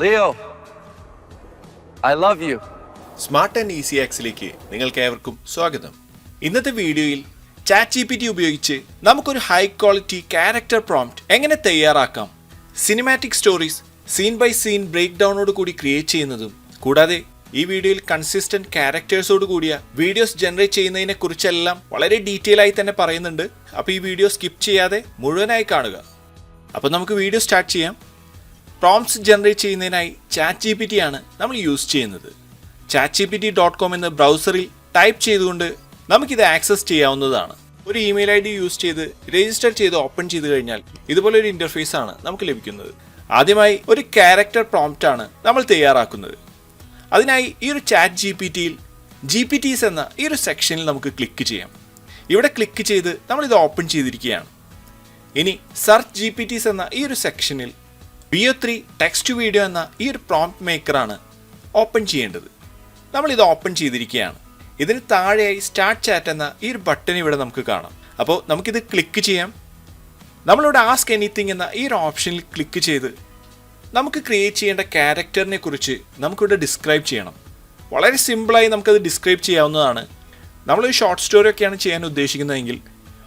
Leo, I love you smart and easy ആക്സിലേക്ക് നിങ്ങൾക്ക് ഏവർക്കും സ്വാഗതം. ഇന്നത്തെ വീഡിയോയിൽ ചാറ്റ് ജി പി ടി ഉപയോഗിച്ച് നമുക്കൊരു ഹൈ ക്വാളിറ്റി ക്യാരക്ടർ പ്രോംപ്റ്റ് എങ്ങനെ തയ്യാറാക്കാം? Cinematic stories scene by scene break ഡൗണോട് കൂടി ക്രിയേറ്റ് ചെയ്യുന്നതും കൂടാതെ ഈ വീഡിയോയിൽ കൺസിസ്റ്റന്റ് ക്യാരക്ടേഴ്സോട് കൂടിയ വീഡിയോസ് ജനറേറ്റ് ചെയ്യുന്നതിനെ കുറിച്ചെല്ലാം വളരെ ഡീറ്റെയിൽ ആയി തന്നെ പറയുന്നുണ്ട്. അപ്പോൾ ഈ വീഡിയോ സ്കിപ്പ് ചെയ്യാതെ മുഴുവനായി കാണുക. അപ്പോൾ നമുക്ക് വീഡിയോ സ്റ്റാർട്ട് ചെയ്യാം. പ്രോംപ്റ്റ്സ് ജനറേറ്റ് ചെയ്യുന്നതിനായി ചാറ്റ് ജി പി ടി ആണ് നമ്മൾ യൂസ് ചെയ്യുന്നത്. Chat G P T dot com എന്ന ബ്രൗസറിൽ ടൈപ്പ് ചെയ്തുകൊണ്ട് നമുക്കിത് ആക്സസ് ചെയ്യാവുന്നതാണ്. ഒരു ഇമെയിൽ ഐ ഡി യൂസ് ചെയ്ത് രജിസ്റ്റർ ചെയ്ത് ഓപ്പൺ ചെയ്ത് കഴിഞ്ഞാൽ ഇതുപോലെ ഒരു ഇന്റർഫേസ് ആണ് നമുക്ക് ലഭിക്കുന്നത്. ആദ്യമായി ഒരു ക്യാരക്ടർ പ്രോംപ്റ്റ് ആണ് നമ്മൾ തയ്യാറാക്കുന്നത്. അതിനായി ഈ ഒരു ചാറ്റ് ജി പി ടിയിൽ ജി പി ടീസ് എന്ന ഈ ഒരു സെക്ഷനിൽ നമുക്ക് ക്ലിക്ക് ചെയ്യാം. ഇവിടെ ക്ലിക്ക് ചെയ്ത് നമ്മളിത് ഓപ്പൺ ചെയ്തിരിക്കുകയാണ്. ഇനി സെർച്ച് ജി പി ടീസ് എന്ന ഈ ഒരു സെക്ഷനിൽ വിയോ ത്രീ ടെക്സ്റ്റ് വീഡിയോ എന്ന ഈ ഒരു പ്രോംപ്റ്റ് മേക്കറാണ് ഓപ്പൺ ചെയ്യേണ്ടത്. നമ്മൾ ഇത് ഓപ്പൺ ചെയ്തിരിക്കുകയാണ്. ഇതിന് താഴെയായി സ്റ്റാർട്ട് ചാറ്റ് എന്ന ഈ ഒരു ബട്ടൺ ഇവിടെ നമുക്ക് കാണാം. അപ്പോൾ നമുക്കിത് ക്ലിക്ക് ചെയ്യാം. നമ്മളിവിടെ ആസ്ക് എനിത്തിങ് എന്ന ഈ ഒരു ഓപ്ഷനിൽ ക്ലിക്ക് ചെയ്ത് നമുക്ക് ക്രിയേറ്റ് ചെയ്യേണ്ട ക്യാരക്ടറിനെ കുറിച്ച് നമുക്കിവിടെ ഡിസ്ക്രൈബ് ചെയ്യണം. വളരെ സിമ്പിളായി നമുക്കത് ഡിസ്ക്രൈബ് ചെയ്യാവുന്നതാണ്. നമ്മളൊരു ഷോർട്ട് സ്റ്റോറി ഒക്കെയാണ് ചെയ്യാൻ ഉദ്ദേശിക്കുന്നതെങ്കിൽ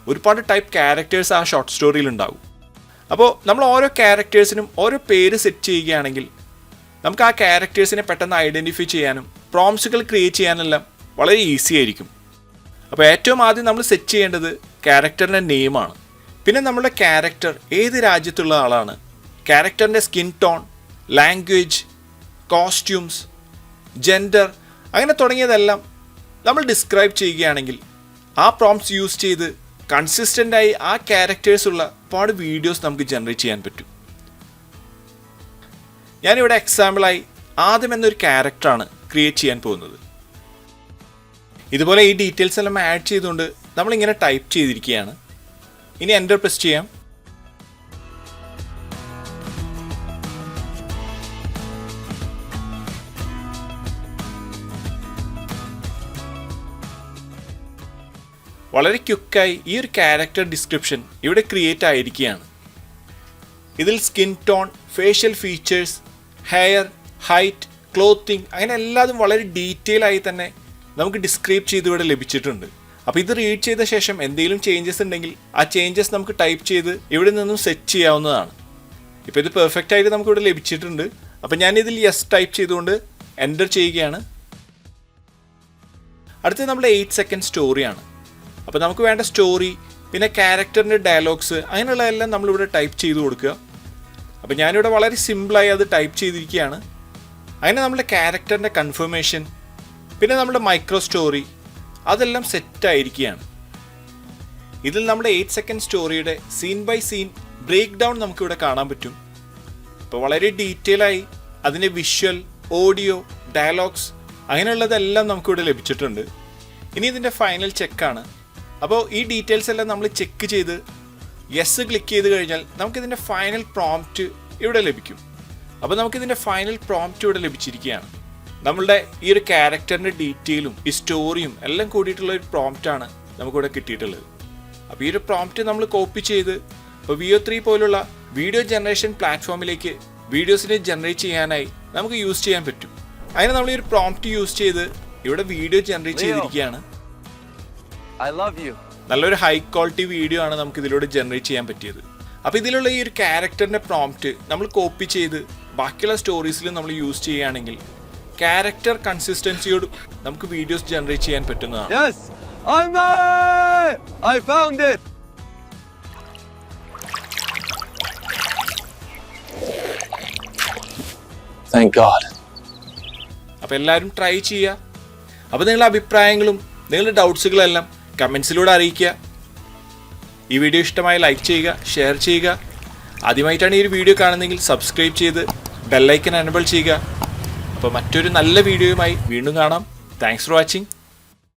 ഒരുപാട് ടൈപ്പ് ക്യാരക്ടേഴ്സ് ആ ഷോർട്ട് സ്റ്റോറിയിൽ ഉണ്ടാകും അപ്പോൾ നമ്മൾ ഓരോ ക്യാരക്ടേഴ്സിനും ഓരോ പേര് സെറ്റ് ചെയ്യുകയാണെങ്കിൽ നമുക്ക് ആ ക്യാരക്ടേഴ്സിനെ പെട്ടെന്ന് ഐഡന്റിഫൈ ചെയ്യാനും പ്രോംസുകൾ ക്രിയേറ്റ് ചെയ്യാനെല്ലാം വളരെ ഈസി ആയിരിക്കും. അപ്പോൾ ഏറ്റവും ആദ്യം നമ്മൾ സെറ്റ് ചെയ്യേണ്ടത് ക്യാരക്ടറിന്റെ നെയിമാണ് പിന്നെ നമ്മുടെ ക്യാരക്ടർ ഏത് രാജ്യത്തുള്ള ആളാണ്. ക്യാരക്ടറിന്റെ skin tone language costumes gender അങ്ങനെ തുടങ്ങിയതെല്ലാം നമ്മൾ ഡിസ്ക്രൈബ് ചെയ്യുകയാണെങ്കിൽ ആ പ്രോംസ് യൂസ് ചെയ്ത് കൺസിസ്റ്റന്റ് ആയി ആ ക്യാരക്ടേഴ്സുള്ള ഒരുപാട് വീഡിയോസ് നമുക്ക് ജനറേറ്റ് ചെയ്യാൻ പറ്റും. ഞാനിവിടെ എക്സാമ്പിളായി ആദ്യം എന്നൊരു ക്യാരക്ടറാണ് ക്രിയേറ്റ് ചെയ്യാൻ പോകുന്നത്. ഇതുപോലെ ഈ ഡീറ്റെയിൽസ് എല്ലാം ആഡ് ചെയ്തുകൊണ്ട് നമ്മളിങ്ങനെ ടൈപ്പ് ചെയ്തിരിക്കുകയാണ്. ഇനി എന്റർ പ്രസ് ചെയ്യാം. വളരെ ക്യുക്കായി ഈ ഒരു ക്യാരക്ടർ ഡിസ്ക്രിപ്ഷൻ ഇവിടെ ക്രിയേറ്റ് ആയിരിക്കുകയാണ്. ഇതിൽ skin tone facial features hair height clothing അങ്ങനെ എല്ലാതും വളരെ ഡീറ്റെയിൽ ആയി തന്നെ നമുക്ക് ഡിസ്ക്രൈബ് ചെയ്ത് ഇവിടെ ലഭിച്ചിട്ടുണ്ട്. അപ്പോൾ ഇത് റീഡ് ചെയ്ത ശേഷം എന്തെങ്കിലും ചേഞ്ചസ് ഉണ്ടെങ്കിൽ ആ ചേഞ്ചസ് നമുക്ക് ടൈപ്പ് ചെയ്ത് ഇവിടെ നിന്നും സെറ്റ് ചെയ്യാവുന്നതാണ്. ഇപ്പോൾ ഇത് പെർഫെക്റ്റ് ആയിട്ട് നമുക്ക് ഇവിടെ ലഭിച്ചിട്ടുണ്ട്. അപ്പോൾ ഞാനിതിൽ യെസ് ടൈപ്പ് ചെയ്തുകൊണ്ട് എന്റർ ചെയ്യുകയാണ്. അടുത്തത് നമ്മുടെ എയ്റ്റ് സെക്കൻഡ് സ്റ്റോറിയാണ് അപ്പോൾ നമുക്ക് വേണ്ട സ്റ്റോറി പിന്നെ ക്യാരക്ടറിന്റെ ഡയലോഗ്സ് അങ്ങനെയുള്ളതെല്ലാം നമ്മളിവിടെ ടൈപ്പ് ചെയ്ത് കൊടുക്കുക. അപ്പോൾ ഞാനിവിടെ വളരെ സിമ്പിളായി അത് ടൈപ്പ് ചെയ്തിരിക്കുകയാണ്. അങ്ങനെ നമ്മുടെ ക്യാരക്ടറിന്റെ കൺഫർമേഷൻ പിന്നെ നമ്മുടെ മൈക്രോ സ്റ്റോറി അതെല്ലാം സെറ്റായിരിക്കുകയാണ് ഇതിൽ നമ്മുടെ eight second സ്റ്റോറിയുടെ scene by scene break down നമുക്കിവിടെ കാണാൻ പറ്റും. അപ്പോൾ വളരെ ഡീറ്റെയിൽ ആയി അതിന്റെ വിഷ്വൽ ഓഡിയോ ഡയലോഗ്സ് അങ്ങനെയുള്ളതെല്ലാം നമുക്കിവിടെ ലഭിച്ചിട്ടുണ്ട്. ഇനി ഇതിന്റെ ഫൈനൽ ചെക്കാണ് അപ്പോൾ ഈ ഡീറ്റെയിൽസ് എല്ലാം നമ്മൾ ചെക്ക് ചെയ്ത് യെസ് ക്ലിക്ക് ചെയ്ത് കഴിഞ്ഞാൽ നമുക്കിതിന്റെ ഫൈനൽ പ്രോംപ്റ്റ് ഇവിടെ ലഭിക്കും. അപ്പോൾ നമുക്കിതിന്റെ ഫൈനൽ പ്രോംപ്റ്റ് ഇവിടെ ലഭിച്ചിരിക്കുകയാണ്. നമ്മളുടെ ഈ ഒരു ക്യാരക്ടറിന്റെ ഡീറ്റെയിലും ഈ സ്റ്റോറിയും എല്ലാം കൂടിയിട്ടുള്ള ഒരു പ്രോംപ്റ്റാണ് നമുക്കിവിടെ കിട്ടിയിട്ടുള്ളത്. അപ്പോൾ ഈ ഒരു പ്രോംപ്റ്റ് നമ്മൾ കോപ്പി ചെയ്ത് ഇപ്പോൾ വിഒ ത്രീ പോലുള്ള വീഡിയോ ജനറേഷൻ പ്ലാറ്റ്ഫോമിലേക്ക് വീഡിയോസിനെ ജനറേറ്റ് ചെയ്യാനായി നമുക്ക് യൂസ് ചെയ്യാൻ പറ്റും. അതിന് നമ്മൾ ഈ ഒരു പ്രോംപ്റ്റ് യൂസ് ചെയ്ത് ഇവിടെ വീഡിയോ ജനറേറ്റ് ചെയ്തിരിക്കുകയാണ്. നല്ലൊരു ഹൈ ക്വാളിറ്റി വീഡിയോ ആണ് നമുക്ക് ഇതിലൂടെ ജനറേറ്റ് ചെയ്യാൻ പറ്റിയത്. അപ്പോൾ ഇതിലുള്ള ഈ ഒരു ക്യാരക്ടറിന്റെ പ്രോംപ്റ്റ് നമ്മൾ കോപ്പി ചെയ്ത് ബാക്കിയുള്ള സ്റ്റോറീസിലും നമ്മൾ യൂസ് ചെയ്യുകയാണെങ്കിൽ ക്യാരക്ടർ കൺസിസ്റ്റൻസിയോട് നമുക്ക് വീഡിയോസ് ജനറേറ്റ് ചെയ്യാൻ പറ്റുന്നതാണ്. അപ്പൊ എല്ലാരും. അപ്പോൾ എല്ലാവരും ട്രൈ ചെയ്യുക. അപ്പോൾ നിങ്ങളുടെ അഭിപ്രായങ്ങളും നിങ്ങളുടെ ഡൗട്ട്സുകളെല്ലാം കമൻസിലൂടെ അറിയിക്കുക. ഈ വീഡിയോ ഇഷ്ടമായി ലൈക്ക് ചെയ്യുക ഷെയർ ചെയ്യുക. ആദ്യമായിട്ടാണ് ഈ ഒരു വീഡിയോ കാണുന്നതെങ്കിൽ സബ്സ്ക്രൈബ് ചെയ്ത് ബെല്ലൈക്കൻ എനബിൾ ചെയ്യുക. അപ്പോൾ മറ്റൊരു നല്ല വീഡിയോയുമായി വീണ്ടും കാണാം. Thanks for watching